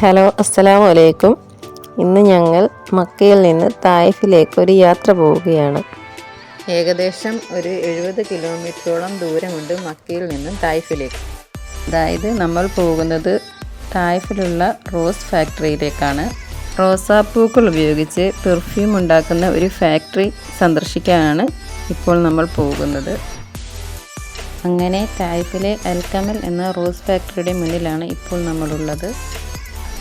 Hello അസ്സലാമു അലൈക്കും ഇന്ന് ഞങ്ങൾ മക്കയിൽ നിന്ന് തായിഫിലേക്ക് ഒരു യാത്ര പോവുകയാണ്. ഏകദേശം ഒരു എഴുപത് കിലോമീറ്ററോളം ദൂരമുണ്ട് മക്കയിൽ നിന്നും തായിഫിലേക്ക്. അതായത് നമ്മൾ പോകുന്നത് തായിഫിലുള്ള റോസ് ഫാക്ടറിയിലേക്കാണ്. റോസാപ്പൂക്കൾ ഉപയോഗിച്ച് പെർഫ്യൂം ഉണ്ടാക്കുന്ന ഒരു ഫാക്ടറി സന്ദർശിക്കാനാണ് ഇപ്പോൾ നമ്മൾ പോകുന്നത്. അങ്ങനെ തായ്ഫിലെ അൽക്കമൽ എന്ന റോസ് ഫാക്ടറിയുടെ മുന്നിലാണ് ഇപ്പോൾ നമ്മളുള്ളത്.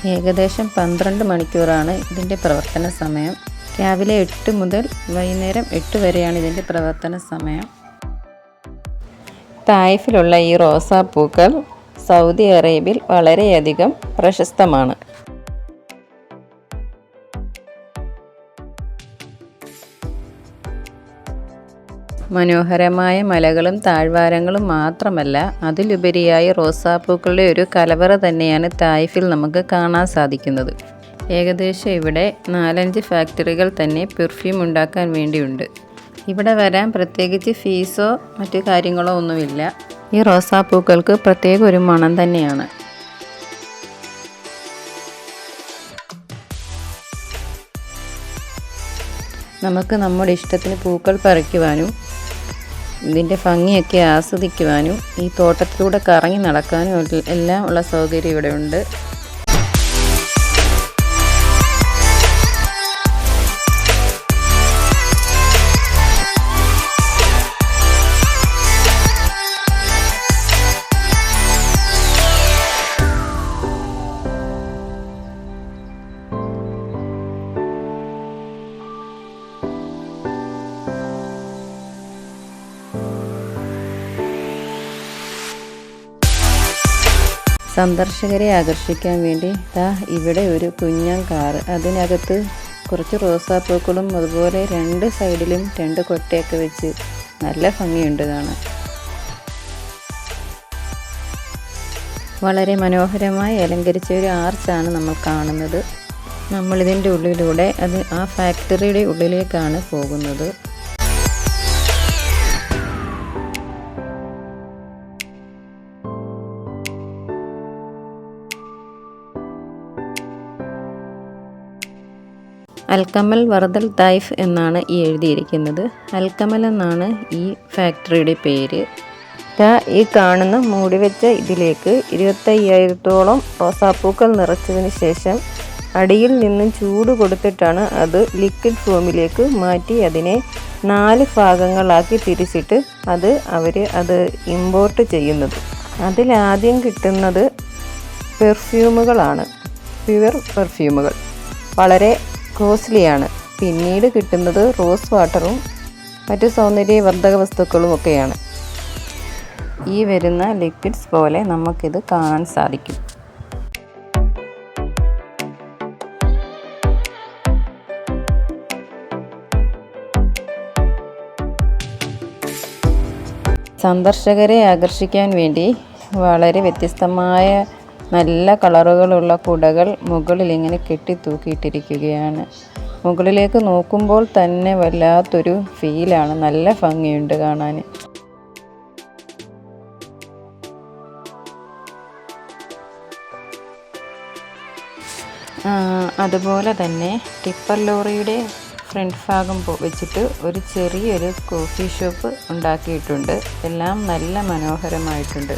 ഏകദേശം പന്ത്രണ്ട് മണിക്കൂറാണ് ഇതിന്റെ പ്രവർത്തന സമയം. രാവിലെ എട്ട് മുതൽ വൈകുന്നേരം എട്ട് വരെയാണ് ഇതിന്റെ പ്രവർത്തന സമയം. തായ്ഫിലുള്ള ഈ റോസാപ്പൂക്കൾ സൗദി അറേബ്യയിൽ വളരെയധികം പ്രശസ്തമാണ്. മനോഹരമായ മലകളും താഴ്വാരങ്ങളും മാത്രമല്ല അതിലുപരിയായി റോസാപ്പൂക്കളുടെ ഒരു കലവറ തന്നെയാണ് തായ്ഫിൽ നമുക്ക് കാണാൻ സാധിക്കുന്നത്. ഏകദേശം ഇവിടെ നാലഞ്ച് ഫാക്ടറികൾ തന്നെ പെർഫ്യൂം ഉണ്ടാക്കാൻ വേണ്ടിയുണ്ട്. ഇവിടെ വരാൻ പ്രത്യേകിച്ച് ഫീസോ മറ്റു കാര്യങ്ങളോ ഒന്നുമില്ല. ഈ റോസാപ്പൂക്കൾക്ക് പ്രത്യേക ഒരു മണം തന്നെയാണ്. നമുക്ക് നമ്മുടെ ഇഷ്ടത്തിന് പൂക്കൾ പറിക്കുവാനും ഇതിന്റെ ഭംഗിയൊക്കെ ആസ്വദിക്കുവാനും ഈ തോട്ടത്തിലൂടെ കറങ്ങി നടക്കാനും എല്ലാം ഉള്ള സൗകര്യം ഇവിടെ സന്ദർശകരെ ആകർഷിക്കാൻ വേണ്ടി ദാ ഇവിടെ ഒരു കുഞ്ഞൻ കാറ് അതിനകത്ത് കുറച്ച് റോസാപ്പൂക്കളും അതുപോലെ രണ്ട് സൈഡിലും രണ്ട് കൊട്ടയൊക്കെ വെച്ച് നല്ല ഭംഗിയുണ്ട് കാണാൻ. വളരെ മനോഹരമായി അലങ്കരിച്ച ഒരു ആർച്ചാണ് നമ്മൾ കാണുന്നത്. നമ്മളിതിന്റെ ഉള്ളിലൂടെ അത് ആ ഫാക്ടറിയുടെ ഉള്ളിലേക്കാണ് പോകുന്നത്. അൽക്കമൽ വർദൽ തൈഫ് എന്നാണ് ഈ എഴുതിയിരിക്കുന്നത്. അൽക്കമൽ എന്നാണ് ഈ ഫാക്ടറിയുടെ പേര്. ഈ കാണുന്ന മൂടി വെച്ച ഇതിലേക്ക് ഇരുപത്തയ്യായിരത്തോളം റോസാപ്പൂക്കൾ നിറച്ചതിന് ശേഷം അടിയിൽ നിന്നും ചൂട് കൊടുത്തിട്ടാണ് അത് ലിക്വിഡ് ഫോമിലേക്ക് മാറ്റി അതിനെ നാല് ഭാഗങ്ങളാക്കി തിരിച്ചിട്ട് അത് അവർ അത് ഇമ്പോർട്ട് ചെയ്യുന്നത്. അതിലാദ്യം കിട്ടുന്നത് പെർഫ്യൂമുകളാണ്. പ്യുവർ പെർഫ്യൂമുകൾ. വളരെ കോസ്റ്റ്ലിയാണ് പിന്നീട് കിട്ടുന്നത് റോസ് വാട്ടറും മറ്റു സൗന്ദര്യവർദ്ധക വസ്തുക്കളും ഒക്കെയാണ്. ഈ വരുന്ന ലിക്വിഡ്സ് പോലെ നമുക്കിത് കാണാൻ സാധിക്കും. സന്ദർശകരെ ആകർഷിക്കാൻ വേണ്ടി വളരെ വ്യത്യസ്തമായ നല്ല കളറുകളുള്ള കുടകൾ മുകളിൽ ഇങ്ങനെ കെട്ടി തൂക്കിയിട്ടിരിക്കുകയാണ് മുകളിലേക്ക് നോക്കുമ്പോൾ തന്നെ വല്ലാത്തൊരു ഫീലാണ് നല്ല ഭംഗിയുണ്ട് കാണാൻ. അതുപോലെ തന്നെ ടിപ്പർ ലോറിയുടെ ഫ്രണ്ട് ഭാഗം വെച്ചിട്ട് ഒരു ചെറിയൊരു കോഫി ഷോപ്പ് ഉണ്ടാക്കിയിട്ടുണ്ട്. എല്ലാം നല്ല മനോഹരമായിട്ടുണ്ട്.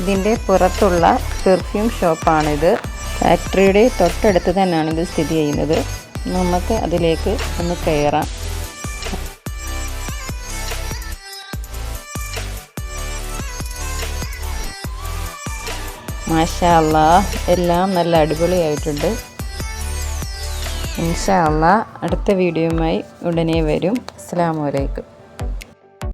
ഇതിന്റെ പുറത്തുള്ള പെർഫ്യൂം ഷോപ്പാണിത് ഫാക്ടറിയുടെ തൊട്ടടുത്ത് തന്നെയാണ് ഇത് സ്ഥിതി ചെയ്യുന്നത്. നമുക്ക് അതിലേക്ക് ഒന്ന് കയറാം. മാഷാ അല്ലാ എല്ലാം നല്ല അടിപൊളിയായിട്ടുണ്ട്. ഇൻഷാ അല്ലാ അടുത്ത വീഡിയോയുമായി ഉടനെ വരും. അസ്സാം വലൈക്കും